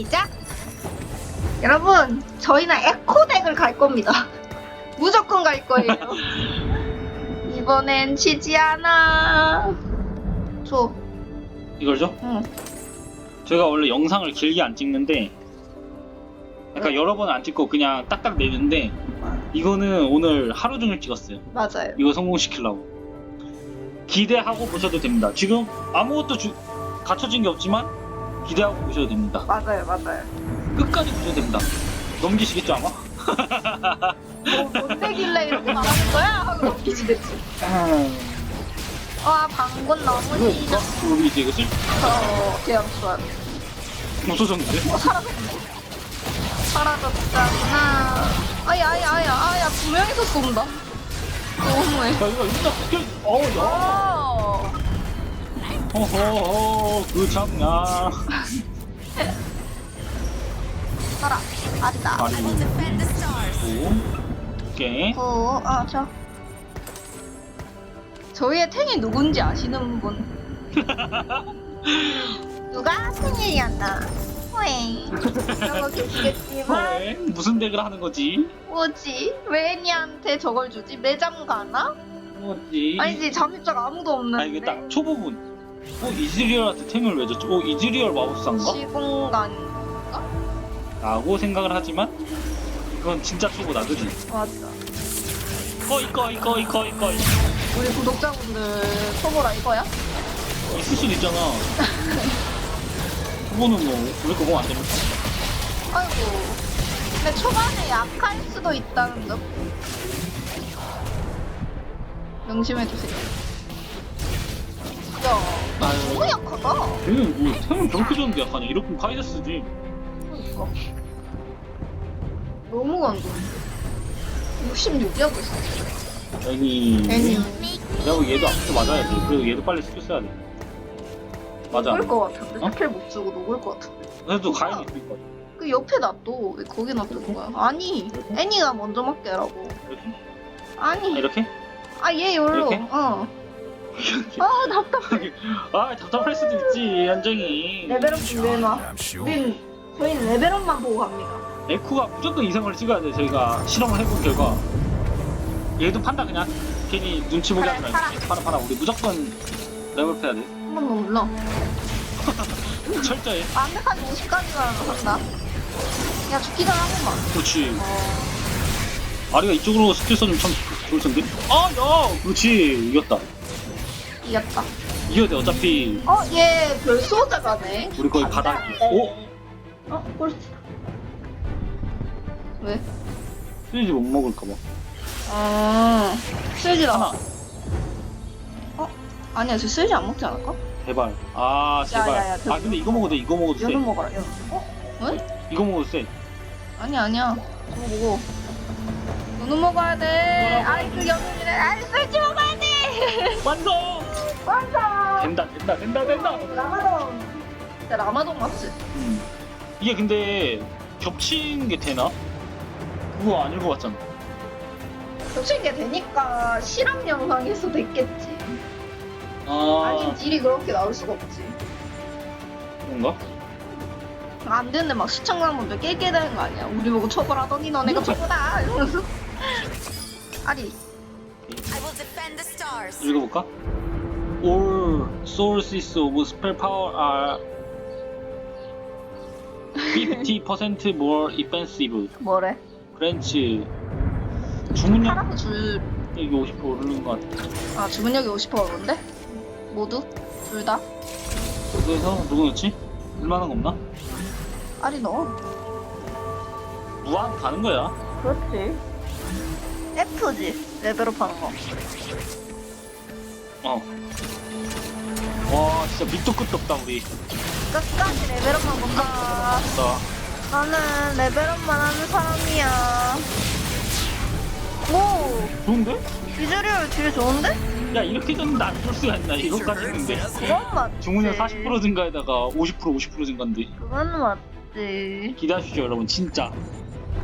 시작! 여러분, 저희는 에코덱을 갈 겁니다. 무조건 갈 거예요. 이번엔 지지 않아. 줘. 이걸죠? 응. 제가 원래 영상을 길게 안 찍는데 약간 응. 여러 번 안 찍고 그냥 딱딱 내는데 이거는 오늘 하루 종일 찍었어요. 맞아요. 이거 성공시키려고. 기대하고 보셔도 됩니다. 지금 아무것도 주- 갖춰진 게 없지만 기대하고 보셔도 됩니다. 맞아요, 맞아요. 끝까지 보셔도 됩니다. 넘기시겠죠 아마? 뭐, 뭔데길래 이렇게 말하는 거야? 하고 넘기지 됐지. 와, 방금 너무 이거 싫어. 뭘까? 우리 이제 이거 쓸 그냥 좋아. 없어졌는데? 어, 사라졌네. 사라졌잖아. 아야, 아야, 아야, 아야, 두 명이서 쏜다. 너무해. 야 이거 일단 어우 야 어. 어허 그. 아니다. 다리 오 오케이 어, 아, 저. 저희의 탱이 누군지 아시는 분? 누가 생일이었나? 왜? 이런 거 계시겠지만, 왜? 무슨 덱을 하는 거지? 뭐지? 왜 애니한테 저걸 주지? 매장 가나? 뭐지? 아니지, 잠입자가 아무도 없는데. 아니 이게 딱 초보분 어 이즈리얼한테 템을 왜 줬지? 어 이즈리얼 마법사인가? 시공간. 라고 생각을 하지만 그건 진짜 초보다 그지? 맞아. 꺼이 꺼이 꺼이 꺼이 꺼이 우리 구독자분들 초보라 이거야? 있을 수도 있잖아 초보는 뭐 우리 거공 안 됩니까? 아이고. 근데 초반에 약할 수도 있다는 점. 명심해주세요. 야, 아유 너무 약하다. 걔는 뭐 템을 저렇게 줬는데 약하냐 이렇게 파이저 쓰지 그러니까. 너무 안 좋은데. 66이야 벌써. 애니 애니. 내가 보기 얘도 앞서 맞아야 돼 그래도 얘도 빨리 스킬 써야 돼 맞아 녹을 것 같은데. 어? 스킬 못 쓰고 녹을 것 같은데. 그래도 가인이 있을 거야 그 옆에 놔둬. 왜 거기 놔두는 거야? 아니? 애니가 먼저 맞게라고. 이렇게? 아니. 이렇게? 아, 얘 열로. 이렇게? 어. 아, 답답해. 아 답답할 수도 있지 한정이 레벨업 준비해놔. 우린, 저희는 레벨업만 보고 갑니다. 에쿠가 무조건 이상을 찍어야 돼 저희가 실험을 해본 결과 얘도 판다 그냥 괜히 눈치 보게 하지 팔아. 말고 팔아 팔아 우리 무조건 레벨업 해야 돼 한 번 더 눌러. 철저히 완벽하게 50까지만 한다. 야, 죽기 전에 한 번만. 그렇지 어, 아리가 이쪽으로 스킬 써주면 참 좋을 텐데 아야 그렇지 이겼다 이겼다. 이겨야 돼 어차피 어, 얘 별수호자 가네. 우리 거의 바닥이 오? 어, 꼴찌. 왜? 쓰지 못 먹을까봐 아, 하나 나. 어? 아니야, 저 쓸지 안 먹지 않을까? 제발 아 제발 야, 야, 저- 아 근데 이거 먹어도 돼 이거 먹어도 돼 연어 먹어라, 연어. 어? 왜? 이거 먹어도 돼 아니야, 아니야. 저거 먹어. 연어 먹어야 돼. 아이, 그 연어이래. 아이, 쓸지 먹어야 돼. 완성 완성. 된다 된다 된다 된다 라마돈. 진짜 라마돈 맞지? 음. 이게 근데 겹친 게 되나? 그거 안 읽어봤잖아. 겹친 게 되니까 실험 영상에서 됐겠지. 아, 아닌 딜이 그렇게 나올 수가 없지. 그런가? 안 되는데 막 시청자분들 깨게 되는 거 아니야? 우리 보고 처벌하더니 너네가 처벌다 이러면서. 아리. I will defend the stars. 읽어볼까? All sources of spell power are 50% more expensive. 뭐래? 프렌치 주문력 하라고 줄. 이게 50% 오르는 것 같아. 아 주문력이 50% 오른데? 모두? 둘 다? 그래서 누구였지? 얼마나 거 없나? 아리 너. 무한 가는 거야. 그렇지. F지 레벨업 하는 거. 어. 와 진짜 밑도 끝도 없다 우리. 끝까지 레벨업만 본다. 나 나는 레벨업만 하는 사람이야. 오, 좋은데? 비주얼 되게 좋은데? 야 이렇게 줬는데 안줄 수가 있나 이것까지 했는데 그건 맞지. 주문력 40% 증가에다가 50% 50% 증가인데 그건 맞지. 기대하십시오 여러분 진짜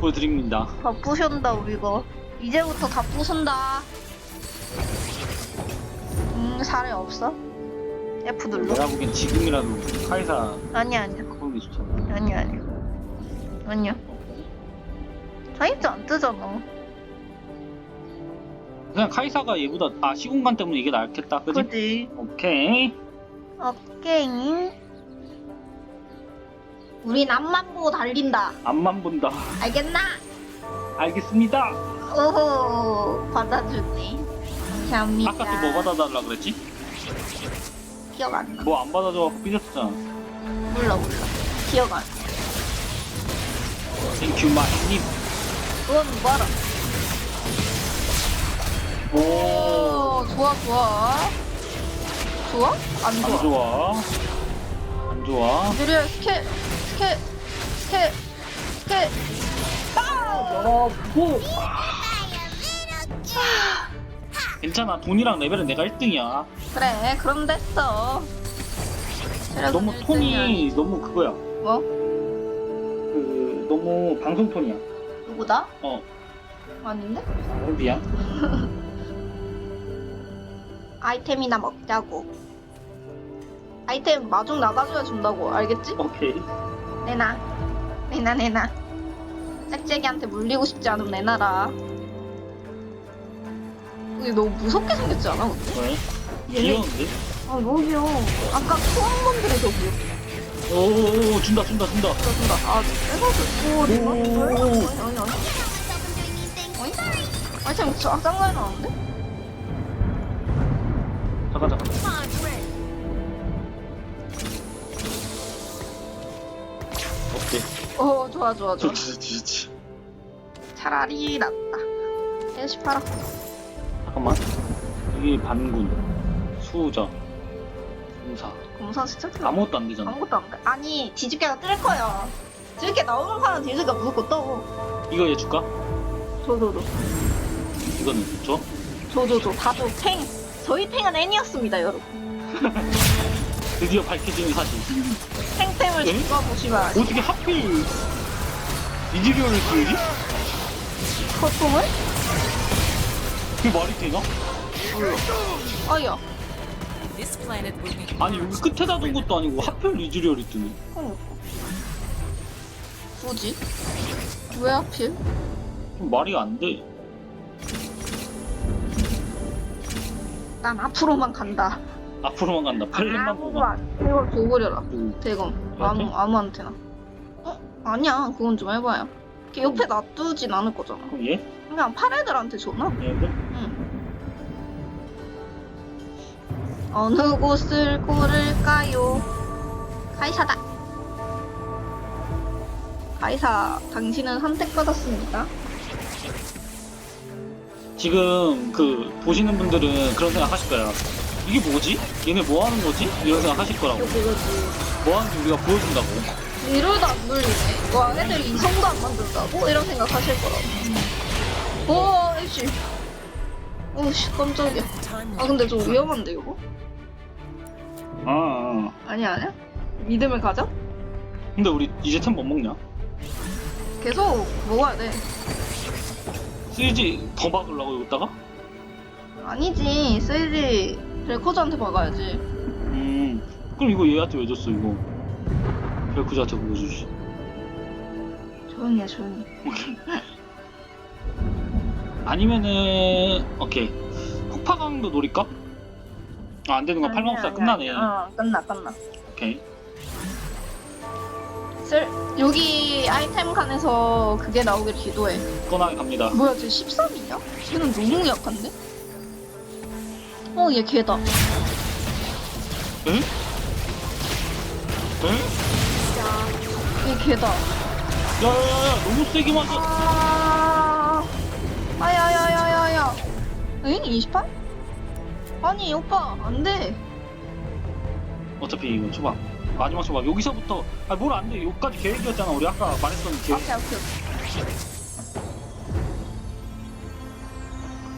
보여드립니다 다 부순다 우리가. 이제부터 다 부순다. 음, 사례 없어? F 눌러. 내가 보기엔 지금이라도 카이사 아니야 아니야 그런 게 좋잖아 아니야 아니야. 아니야. 사이즈 안 뜨잖아. 그냥 카이사가 얘보다 아 시공간 때문에 이게 낫겠다 그지? 그지? 오케이 오케이. 우린 앞만 보고 달린다. 앞만 본다 알겠나? 알겠습니다 오호, 받아주네. 감사합니다. 아까 또 뭐 받아달라 그랬지? 기억 안 나. 뭐 안 받아줘갖고 삐졌잖아 몰라, 몰라. 기억 안 나. 땡큐 마님 그건 뭐라. 오 오, 좋아, 좋아. 좋아? 안 좋아. 안 좋아 안 좋아 느려 스케, 스케, 스케, 스케. 어, 뭐. 괜찮아 돈이랑 레벨은 내가 1등이야 그래, 그럼 됐어. 체력은 너무 일등이 톤이 아니지. 너무 그거야 뭐? 그 너무 방송 톤이야 누구다? 어 아닌데? 어, 미안 아이템이나 먹자고. 아이템 마중 나가줘야 준다고, 알겠지? 오케이 내놔. 내놔, 내놔. 짝짝이한테 물리고 싶지 않으면 내놔라. 이게 너무 무섭게 생겼지 않아? 근데? 왜? 얘네- 귀여운데? 아, 너무 귀여워. 아까 더 귀엽다. 오오오 준다 준다 준다 준다. 아, 오, 내가? 오. 아니, 아니, 아니. 어이? 아이템 저 짱나게 나왔는데? 잠깐 잠깐 오케이 어, 좋아, 좋아, 좋아. 좋지 좋지 차라리 낫다. 18화. 잠깐만 여기 반군 수호자 공사 검사 진짜 크 아무것도 안 되잖아 아무것도 안 돼. 아니, 뒤집개가 뜰 거야. 뒤집개 나오는 사람 뒤집개가 무조건 떠. 이거 얘 줄까? 줘. 이거는 줘? 줘, 줘, 줘. 다 줘. 탱. 저희 탱은 N이었습니다, 여러분. 드디어 밝혀지는 사실 탱템을 에? 죽어보시면 아시 어떻게 하필 이지리얼을 쓰지? 커통을? 그게 말이 되나? 아야. 아니 여기 끝에다 둔 것도 아니고 하필 이지리얼이 뜨네 그러니까. 굳이? 왜 하필? 좀 말이 안돼 난 앞으로만 간다. 앞으로만 간다 팔렘만 보고 아무도 안. 이걸 줘버려라. 누구? 대검. 이렇게? 아무, 아무한테나. 어? 아니야. 그건 좀 해봐요. 걔 옆에 놔두진 않을 거잖아. 그럼 얘? 그냥 팔애들한테 줘놔. 얘들? 응. 어느 곳을 고를까요? 가이사다. 가이사, 당신은 선택받았습니다. 지금 그 보시는 분들은 그런 생각 하실 거야 이게 뭐지? 얘네 뭐 하는 거지? 이런 생각 하실 거라고 여기 여기. 뭐 하는지 우리가 보여준다고 이러도 안 물리네. 와, 애들 이성도 안 만든다고? 이런 생각 하실 거라고. 오, 에이씨. 오씨, 깜짝이야. 아, 근데 좀 위험한데, 이거? 아, 아 아니야, 아니야? 믿음을 가져? 근데 우리 이제 템 못 먹냐? 계속 먹어야 돼. 쓰이지 더 박으려고 여기다가? 아니지, 세이지. 벨코즈한테 박아야지. 음 그럼 이거 얘한테 왜 줬어 이거 벨쿠즈한테 보여주지 조용히 해, 조용히. 아니면은 오케이 폭파강도 노릴까? 아 안 되는구나 팔망사 끝나네 어, 끝나, 끝나. 오케이 쓸, 여기 아이템 칸에서 그게 나오길 기도해. 꺼나게 갑니다 뭐야, 쟤 13이냐? 쟤는 너무 약한데? 어, 얘 걔다. 응? 응? 얘 걔다. 야야야야 너무 세게 맞아 아, 응? 28? 아니, 오빠, 안 돼. 어차피 이거 초밥 마지막 초밥 여기서부터 아 뭘 안 돼 여기까지 계획이었잖아 우리 아까 말했던 계획 오케이, 오케이.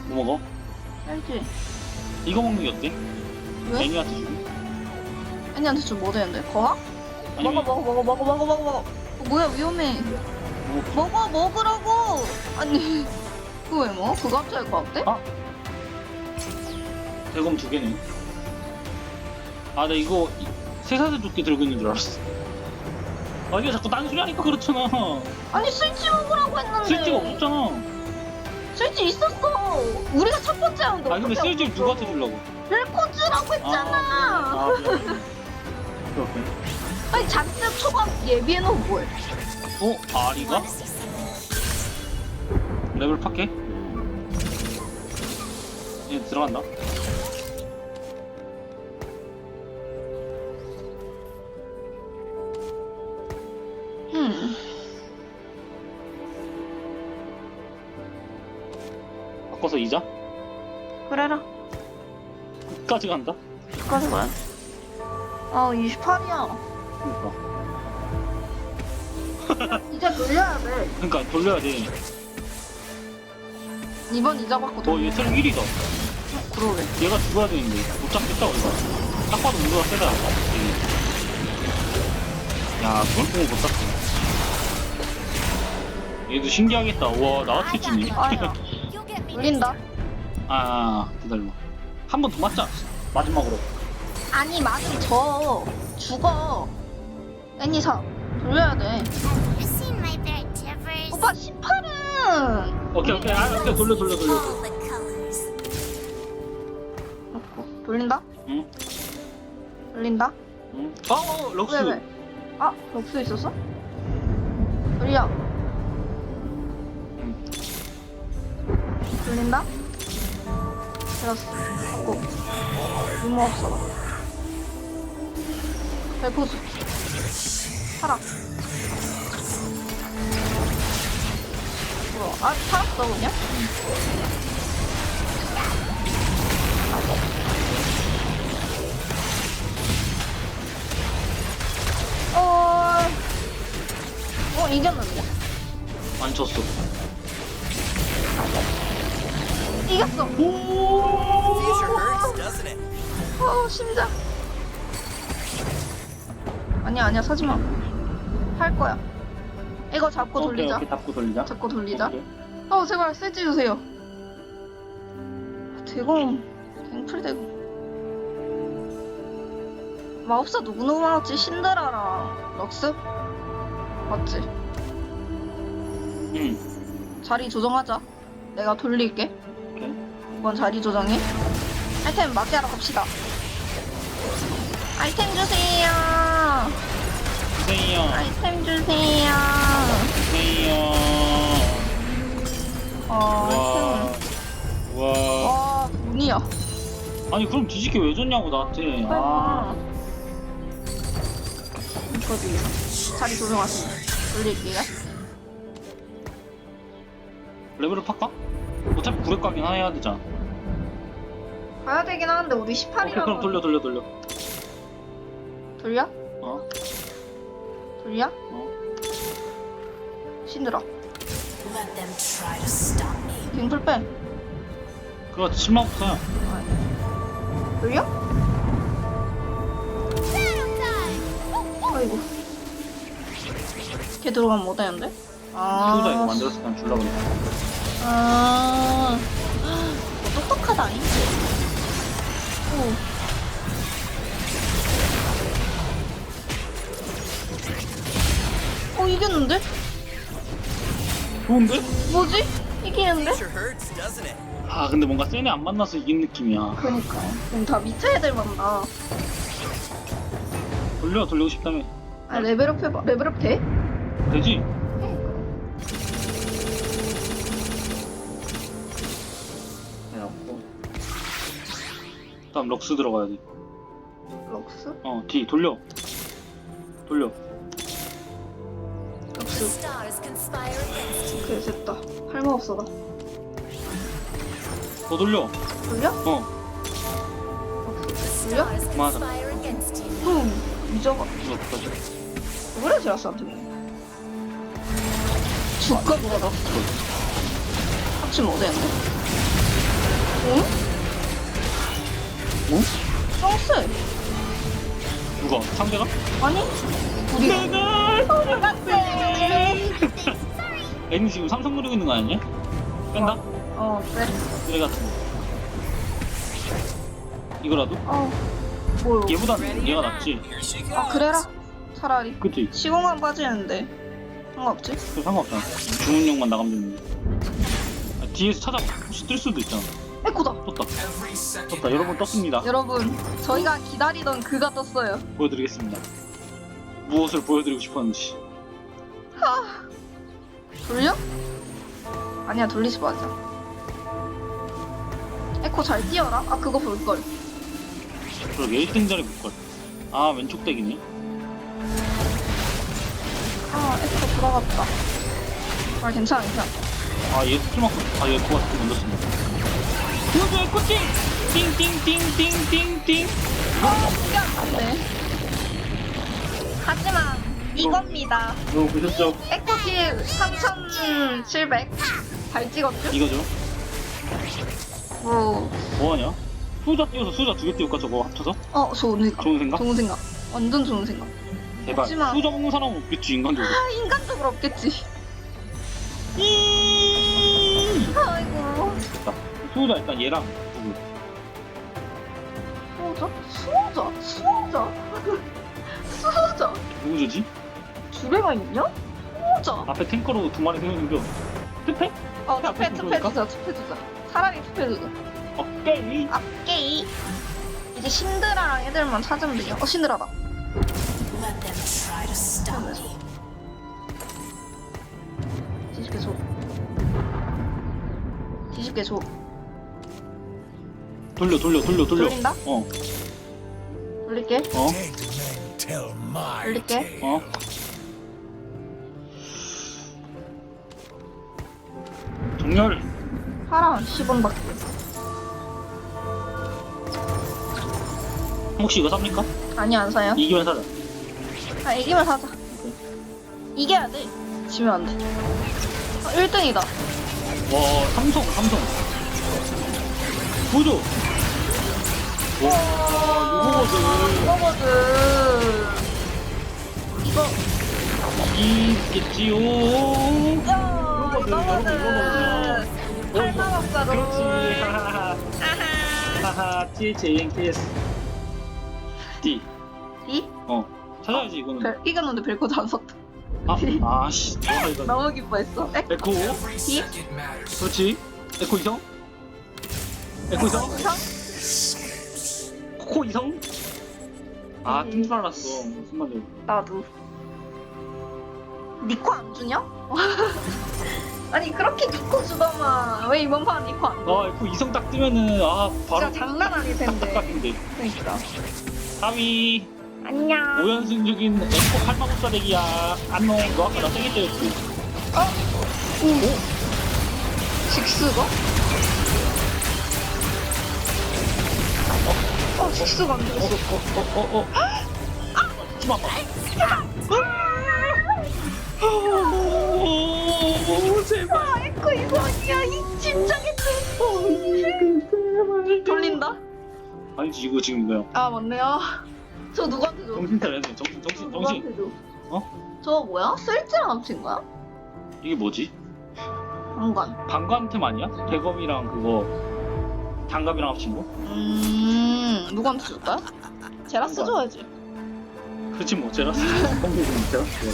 뭐 먹어? 알지? 이거 먹는 게 어때? 왜? 애니한테 주고 애니한테 좀 뭐 되는데? 거하? 아니면 먹어, 먹어, 먹어, 먹어, 먹어, 먹어, 먹어. 어, 뭐야, 위험해. 뭐, 먹어, 먹으라고! 아니, 그거 왜 먹어? 그거 합쳐야 것 같대? 아. 대검 두 개네. 아 나 이거 이- 세사슬 조끼 들고 있는 줄 알았어. 아 이게 자꾸 딴소리 하니까 그렇잖아. 아니 스위치 먹으라고 했는데. 쓸데가 없었잖아. 스위치 있었어. 우리가 첫 번째 하는데 아니 근데 하고 누구한테? 주려고. 렐코즈라고 했잖아. 아 오케이 오케이 아니 잔뜩 초밥 예비해놓은 뭐해 어? 아리가? 레벨 팍해? 얘 들어간다 바꿔서 이자? 그래라 끝까지 간다? 끝까지 가야 아 28이야 그니까 이제 돌려야 돼 그니까 돌려야 돼 이번 이자 받고 어, 돌려 얘 체력 1위다. 그러게 얘가 죽어야 되는데. 못 잡겠다, 우리가. 딱 봐도 우리가 세다. 얘. 야, 그걸 보고 못 잡지. 얘도 신기하겠다. 우와, 나같이 지네. 돌린다 아, 기다려. 한 번 더 맞자. 마지막으로. 아니 맞으면 져 죽어 애니사 돌려야 돼 I've seen my bear Tivers. 오빠 18은 오케이, 오케이. 아, 오케이. 돌려, 돌려, 돌려. All the colors. 돌린다 응? 돌린다 응? 어, 어, 럭스. 왜 왜? 아 럭스 있었어? 돌려 돌린다 되었어 하고 유모 없어라 벨포즈 살아 뭐야 아 살았어 그냥? 어... 어 이겼는데? 안 쳤어. 이겼어 Future hurts, doesn't it? 어 심장 아니야 아니야 사지 마 할 거야 이거 잡고 오케이, 돌리자 오케이. 잡고 돌리자. 잡고 돌리자 오케이. 어 제발 세지 주세요 대공 갱플 대공 마법사 누구누구 나왔지? 신데라랑 럭스? 맞지? 응. 자리 조정하자 내가 돌릴게 이. 이번 자리 조정해 아이템 맞게 하러 갑시다 아이템 주세요 주세요. 아이템 주세요 주세요. 어 와. 아이템 와. 와 돈이야 아니 그럼 뒤집게 왜 줬냐고 나한테 아 이거지 자리 조정하시면 돌릴게요 레벨을 팔까? 어차피 구렉 가긴 해야 되잖아 가야 되긴 하는데 우리 오케이 그럼 18이라고 돌려 돌려 돌려 돌려? 어? 돌려? 어? 신들어 Let them try to stop me. 갱플 빼 그거 실망없어요 돌려? 아이고 걔 들어가면 못 하는데? 아 키우자 이거 만들었을 땐 줄라 그래 아, 너 똑똑하다, 아니지? 오. 어, 이겼는데? 좋은데? 뭐지? 이기는데? Future hurts, doesn't it? 아 근데 뭔가 센애안 만나서 이긴 느낌이야 그니까. 그럼 다 밑에 애들 만나. 돌려 돌리고 싶다며 아, 레벨업 해봐. 레벨업 돼? 되지? 다음 럭스 들어가야 럭스? 돼어뒤 돌려 돌려 The 럭스. stars conspire against you. 그래, 됐다. 할 말 없어다. 더 돌려 돌려? 어. The 돌려? stars 맞아. conspire against you. 응. 잊어봐. 어떡하지? 그래, 제라스한테. 죽가 뭐가 럭스. 합치면 어되는데? 응? 어? 럭스. 누가? 상대가? 아니? 우리가. 내가 우리가 쎄. 애니 지금 삼성 노리고 있는 거 아니냐? 뺀다? 어, 그래. 그래 같은 거 이거라도? 어. 뭘. 얘보다 얘가 낫지. 아, 그래라. 차라리. 그치? 시공만 빠지는데. 상관없지? 그 상관없잖아. 주문용만 나가면 되는데. 아, 뒤에서 찾아 혹시 뜰 수도 있잖아. 에코다. 떴다. 떴다. 여러분 떴습니다. 여러분, 저희가 기다리던 그가 떴어요. 보여드리겠습니다. 무엇을 보여드리고 싶었는지. 돌려? 아니야, 돌리지 마자. 에코 잘 뛰어라? 아, 그거 볼 걸. 그러게 1등 자리 볼걸. 아 왼쪽 덱이네. 아, 에코 돌아갔다. 아, 괜찮아, 괜찮아. 아얘 스킬 맞고 아얘 코가 먼저 쓴다. 보여줘 에코찡! 띵띵띵띵띵띵. 어, 이게 안 돼. 하지만, 이겁니다. 이거 보셨죠? 에코킬 3,700. 잘 찍었죠? 이거죠? 뭐, 뭐하냐? 수자 띄워서 수자 두 개 띄울까 저거 합쳐서? 어, 좋은 생각. 좋은 생각? 좋은 생각. 완전 좋은 생각. 대박. 하지만- 수자 먹는 사람은 없겠지 인간적으로. 아, 인간적으로 없겠지. 수자 일단 얘랑 누구? 수호자? 수호자? 수호자? 수호자? 누구 주지? 주배가 있냐? 수호자? 앞에 탱커로 두 마리 세우는겨. 투패? 어, 투패, 투패? 주자, 투패 주자. 차라리 투패 주자. 오케이. 앞게이. 이제 신드라랑 애들만 찾으면 되냐? 어, 신드라다. Let them try to stop me. 뒤집게 줘. 뒤집게 줘. 돌려 돌려 돌려 돌려. 돌린다? 어. 돌릴게. 어. 돌릴게. 어. 정렬. 파랑 10원밖에. 혹시 이거 삽니까? 아니, 안 사요. 이기면 사자. 아, 이기면 사자. 이겨야 돼. 지면 안 돼. 아, 1등이다. 와 삼성 삼성. 보조. 와 이거거든. 이거거든. 이거. 이겠지요. 야, 이거거든, 여러분, 이거거든. 이거거든요. 팔방업사로. 그렇지. 하하하. 하하. THANKS. D. 이? 어. 찾아야지 이거는. 별, 이겼는데 별코도 안 섰다. 아, 아씨. 아, 이거. 너무 기뻐했어. 에? 에코. 이? 그렇지. 에코 이성. 에코 이성. 이상? 코코 이성. 아, 음. 뜬줄 알았어. 순간적으로. 나도. 니 코 안 주냐? 아니 그렇게 니코 주더만 왜 이번 판 니코 안 줘? 아, 에코 이성 딱 뜨면은 아, 바로 진짜 장난 아닐 텐데. 딱딱인데. 그러니까. 4위 안녕. 5연승 중인 에코 팔방업사 덱이야. 안녕. 너 아까 나 세게 때렸지. 어? 오. 직스가? 어, 직스가 안 들었어. 어, 어, 어. 좀 아파. 오, 제발. 아, 에코 이상이야. 이 진작에 돌린다? 아니지, 이거 지금 뭐야. 아, 맞네요. 저 누구한테 줘? 정신 차려야 돼. 정신, 정신, 정신. 누구한테 줘? 어? 저 뭐야? 쓸지랑 합친 거야? 이게 뭐지? 방관. 방관템 아니야? 대검이랑 그거 장갑이랑 합친 거? 음, 누구한테 줄까? 제라스. 줘야지. 그렇지 뭐 제라스 컴퓨터는 제라스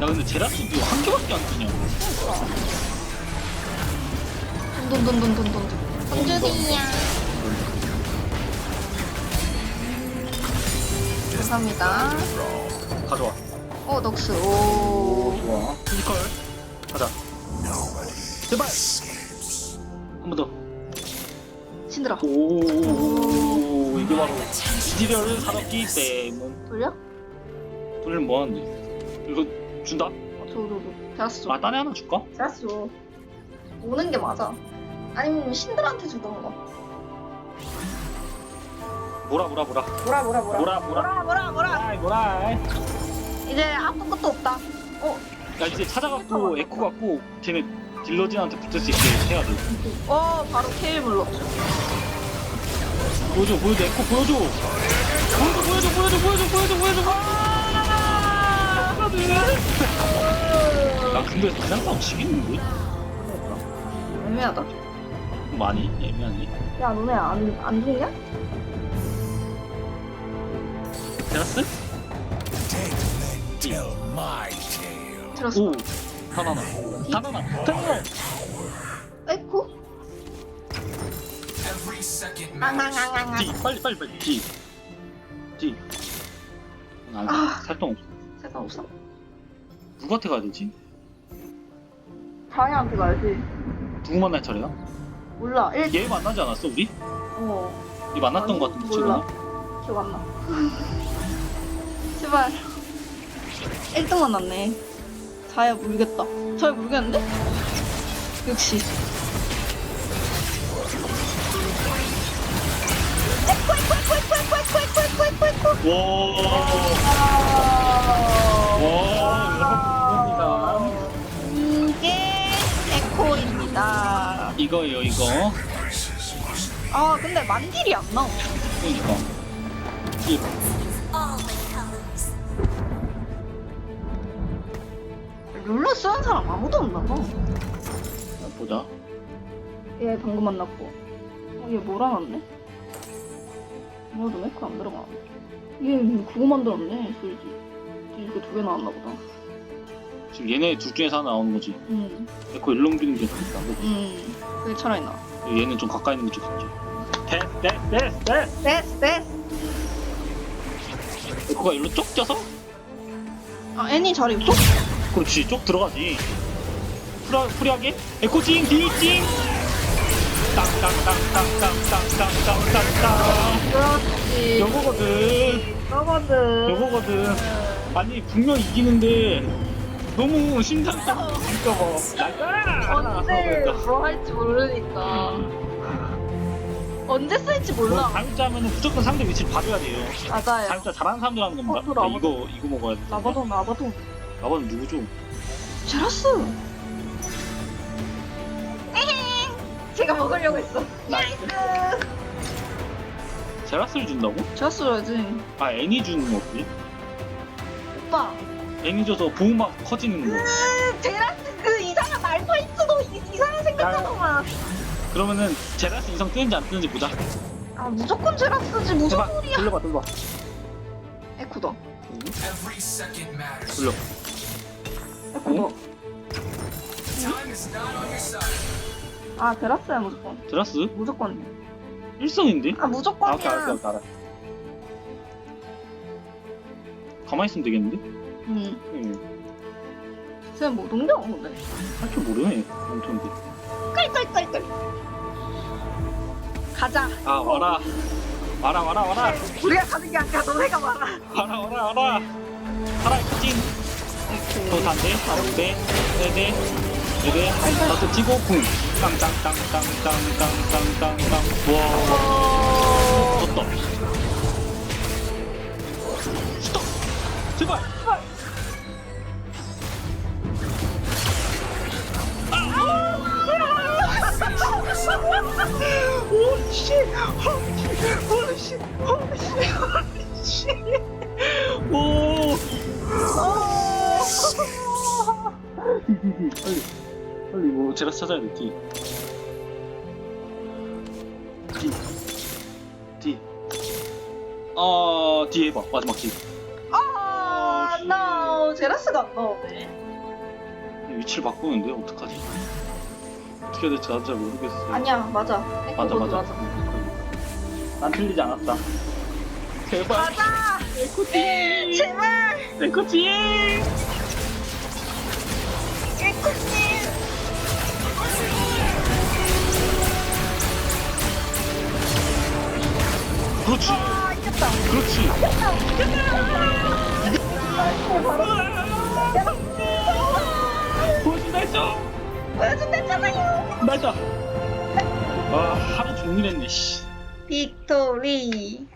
야 근데 제라스도 한 개밖에 안 뜨냐 돈돈돈돈돈돈. 공주디야. 감사합니다. 가져와 어, 넉스. 오 오. 좋아 피지컬 가자 제발 한 번 더 신들어. 오 이게 바로 지지려를 사뒀기 때문 돌려? 돈을 뭐 하는데 이거 준다? 어, 줘. 아 딴에 하나 줄까? 줘. 오는 게 맞아. 아니면 신들한테 주던가. 뭐라 뭐라 뭐라 뭐라, 뭐라, 뭐라. 뭐라 뭐라 뭐라, 뭐라. 아이 뭐라 이제 아무것도 없다. 어, 야 이제 찾아갖고 에코 갖고 걔네 딜러진한테 붙을 수 있게 해야 돼 어, 바로 케일 물러. 보여줘 보여줘 에코 보여줘 보여줘 보여줘 보여줘 보여줘 보여줘 보여줘 나 근데 그냥 싸움 지겠는데? 애매하다. 많이 애매하네 야, 너네 안, 안 죽냐? 테라스? tell my tale. 들었어. 오 바나나 바나나 바나나 앙앙앙앙. D 빨리 빨리 빨리 D D 아 아. 살동 없어 잠깐 없어. 누구한테 가야 되지? 다이한테 가야지. 누구 만날 차례야? 몰라. 1, 얘 만나지 않았어 우리? 어. 얘 만났던 아니, 것 같은데 몰라. 최근에 기억 안 나. 제발. 1등 만났네. 자야 모르겠다. 자야 모르겠는데? 역시. 와, 와, 이게 에코입니다. 이거예요, 이거. 아, 근데 만딜이 안 나오네. 그러니까. 이 All the colors. 룰루 쓰는 사람 아무도 없나 봐. 보자. 얘 방금 만났고. 어, 얘 뭐라 놨네? 뭐도 메크 안 들어가. 얘 그거 만들었네, 소리지. 이렇게 두 개 나왔나 보다. 지금 얘네 둘 중에서 하나 나오는 거지. 응, 에코 일로 옮기는 게더 있다. 응. 그게 차라리 나. 얘는 좀 가까이 있는 게 좋겠지. 됐, 됐, 됐, 됐. 됐어, 됐어. 에코가 일로 쪽 쪄서? 아, 애니 자리 없어? 그렇지, 쪽 들어가지. 프라, 프리하게? 에코 찡, 디 찡! 땅땅땅땅땅땅땅땅땅. 그렇지. 요거거든. 저거든. 요거거든. 아니, 분명 이기는데, 너무 진짜 뭐. 나가! 언제 뭐 할지 모르니까. 언제 쓸지 몰라. 다육자 하면은 무조건 상대 위치를 봐줘야 돼요. 맞아요. 다육자 잘하는 사람들 하는 겁니다. 어, 또 나보다. 이거, 이거 먹어야 돼. 나바돈, 나바돈. 나바는 누구죠? 제라스. 제가 먹으려고 했어. 나이스. 제라스를 준다고? 제라스 줘야지. 아, 애니 주는 거 어때? 오빠. 애니 줘서 보호막 커지는 거. 그 제라스 그 이상한 말파이트도 이- 이상한 생각하더만. 그러면은 제라스 이성 뜨는지 안 뜨는지 보자. 아 무조건 제라스지 무슨 해봐. 소리야? 돌려봐, 돌려봐. 에코다. Every second matters. 돌려. 에코다. Time is not on your side. 아 제라스야 무조건. 제라스? 무조건. 일성인데? 아 무조건이야. 아, 오케이, 알았어, 알았어, 알았어. 가만히 있으면 되겠는데? 응. 응. 쟤는 뭐 동경 근데. 할줄 모르네. 엄청인데. 끌끌끌끌. 가자. 아, 와라. 와라, 와라, 와라. 우리가 가는 게 아니라 너네가. 와라, 와라, 와라. 하라, 찐. 더 단대, 바로 대, 네 대, 네 대, 다섯 치고 쿵. 땅땅땅땅땅땅땅땅땅. 와. 졌다. 스톱. 제발. 제발. 오 씨, 오 씨, 오 씨, 오 씨, 오. 빨리, 빨리 뭐 제라스 찾아야 돼. D. D. D. 아, D 해봐. 마지막 D. 아, no. 제라스가 안 나오네. 위치를 바꾸는데 어떡하지? 어떻게 해야 될지 나도 잘 모르겠어. 아니야, 맞아. 맞아, 에코도 맞아. 난 틀리지 않았다. 제발. 맞아. 에코티. 제발. 에코티. 에코님. 그렇지. 아, 이겼다. 그렇지. 보여준다 했죠? 보여준댔잖아요. 맞아. 아, 하루 종일 했네, 씨. 빅토리. 아,